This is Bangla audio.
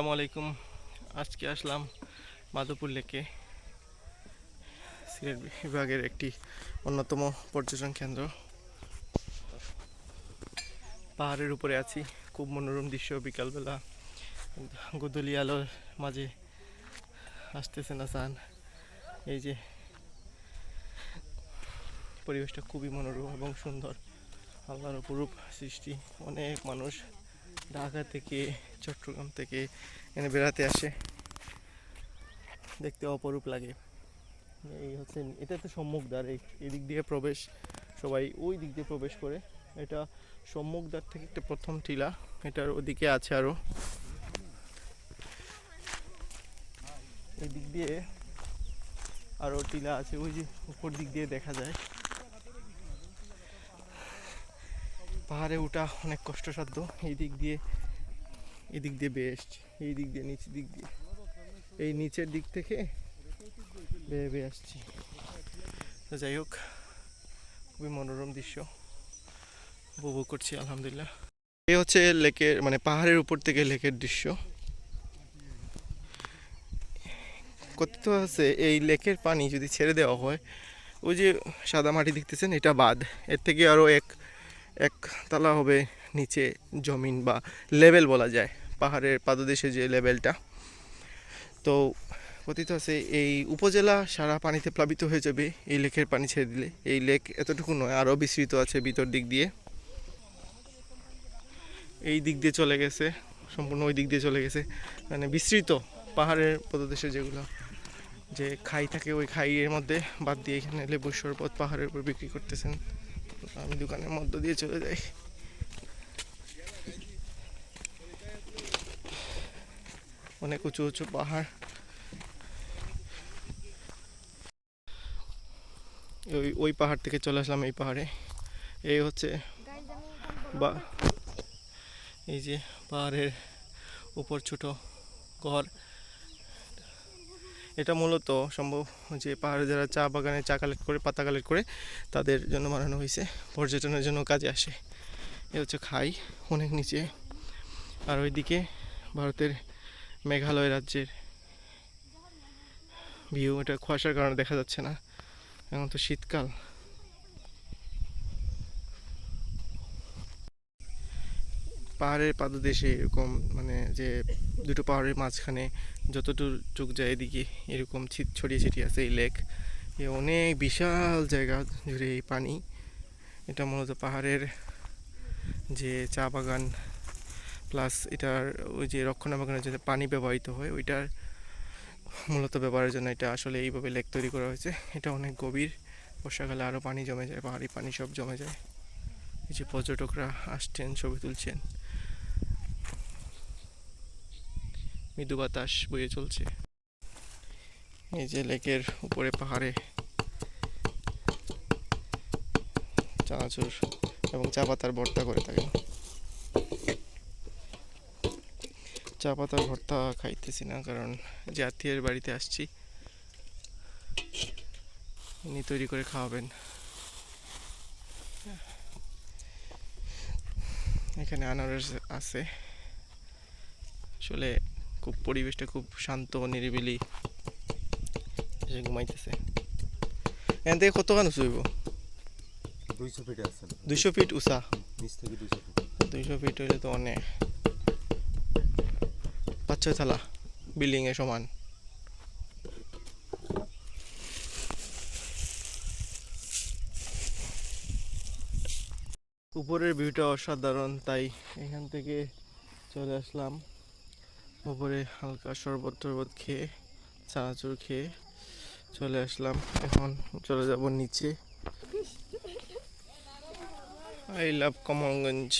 আসসালামু আলাইকুম। আজকে আসলাম মাধবপুর লেকে। সিলেট বিভাগের একটি অন্যতম পর্যটন কেন্দ্র। পাহাড়ের উপরে আছি, খুব মনোরম দৃশ্য বিকালবেলা। গোদলি আলোর মাঝে আসতেছে না সান এই যে পরিবেশটা খুবই মনোরম এবং সুন্দর। আল্লাহর অপরূপ সৃষ্টি, অনেক মানুষ। ঢাকা থেকে চট্টগ্রাম থেকে এখানে বেড়াতে আসে। দেখতে অপরূপ লাগে। এই হচ্ছে, এটা তো সম্মুখদ্বার, এই এদিক দিয়ে প্রবেশ, সবাই ওই দিক দিয়ে প্রবেশ করে। এটা সম্মুখদ্বার থেকে একটা প্রথম টিলা, এটার ওদিকে আছে আরও এই দিক দিয়ে আরও টিলা আছে, ওই যে উপর দিক দিয়ে দেখা যায়। পাহাড়ে ওঠা অনেক কষ্টসাধ্য। এই দিক দিয়ে, এই দিক দিয়ে বেস্ট এই দিক দিয়ে, নিচের দিক দিয়ে। এই নিচের দিক থেকে বেয়ে বেয়ে আসছি। তো যাই হোক, খুবই মনোরম দৃশ্য। উপভোগ করছি, আলহামদুলিল্লাহ। এই হচ্ছে লেকের মানে পাহাড়ের উপর থেকে লেকের দৃশ্য। কথিত আছে, এই লেকের পানি যদি ছেড়ে দেওয়া হয়, ওই যে সাদা মাটি দেখতেছেন, এটা বাদ এর থেকে আরও এক এক তালা হবে নিচে জমিন বা লেভেল বলা যায়। পাহাড়ের পাদদেশে যে লেভেলটা তো কথিত আছে, এই উপজেলা সারা পানিতে প্লাবিত হয়ে যাবে এই লেকের পানি ছেড়ে দিলে। এই লেক এতটুকু নয়, আরও বিস্তৃত আছে ভিতর দিক দিয়ে। এই দিক দিয়ে চলে গেছে, সম্পূর্ণ ওই দিক দিয়ে চলে গেছে। মানে বিস্তৃত পাহাড়ের পদদেশে যেগুলো, যে খাই থাকে ওই খাইয়ের মধ্যে বাদ দিয়ে এখানে লেবুর শরবত পাহাড়ের উপর বিক্রি করতেছেন। আমি দোকানের মধ্য দিয়ে চলে যাই। অনেক উঁচু উঁচু পাহাড়। ওই ওই পাহাড় থেকে চলে আসলাম এই পাহাড়ে। এই হচ্ছে বা, এই যে পাহাড়ের উপর ছোট ঘর। এটা মূলত সম্ভব যে পাহাড়ে যারা চা বাগানে চা কালেক্ট করে, পাতা কালেক্ট করে, তাদের জন্য বানানো হয়েছে। পর্যটনের জন্য কাজে আসে। এ হচ্ছে খাই, অনেক নিচে। আর ওইদিকে ভারতের মেঘালয় রাজ্যের ভিউ এটা কুয়াশার কারণে দেখা যাচ্ছে না। এখন তো শীতকাল। পাহাড়ের পাদদেশে এরকম মানে যে দুটো পাহাড়ের মাঝখানে যতদূর চোখ যায় এদিকে এরকম ছিট ছড়িয়ে ছিটিয়ে আছে এই লেক। এ অনেক বিশাল জায়গা জুড়ে এই পানি। এটা মূলত পাহাড়ের যে চা বাগান প্লাস এটার ওই যে রক্ষণাবেক্ষণের জন্য পানি ব্যবহৃত হয়, ওইটার মূলত ব্যবহারের জন্য এটা আসলে এইভাবে লেক তৈরি করা হয়েছে। এটা অনেক গভীর। বর্ষাকালে আরও পানি জমে যায়, পাহাড়ি পানি সব জমে যায়। এই যে পর্যটকরা আসছেন, ছবি তুলছেন। মৃদু বাতাস বয়ে চলছে। এই যে লেকের উপরে পাহাড়ে চানাচুর এবং চা পাতার ভর্তা করে থাকেন চা পাতার ভর্তা খাইতেছি না, কারণ যে আত্মীয়ের বাড়িতে আসছি। ইনি তৈরি করে খাওয়াবেন। এখানে আনারস আছে। আসলে খুব পরিবেশটা খুব শান্ত নিরিবিলি। এসে ঘুমাইতেছে। এখান থেকে কতখান উঁচু হইব? দুইশো ফিটে আছে। দুইশো ফিট উঁচা? নিচ থেকে দুইশো ফিট। দুইশো ফিট হইলে তো অনেক। পাঁচ ছয় থালা বিল্ডিং এ সমান। উপরের ভিউটা অসাধারণ তাই এখান থেকে চলে আসলাম। উপরে হালকা শরবত টরবত খেয়ে, চানাচুর খেয়ে চলে আসলাম। এখন চলে যাব নিচে। I love Kamalganj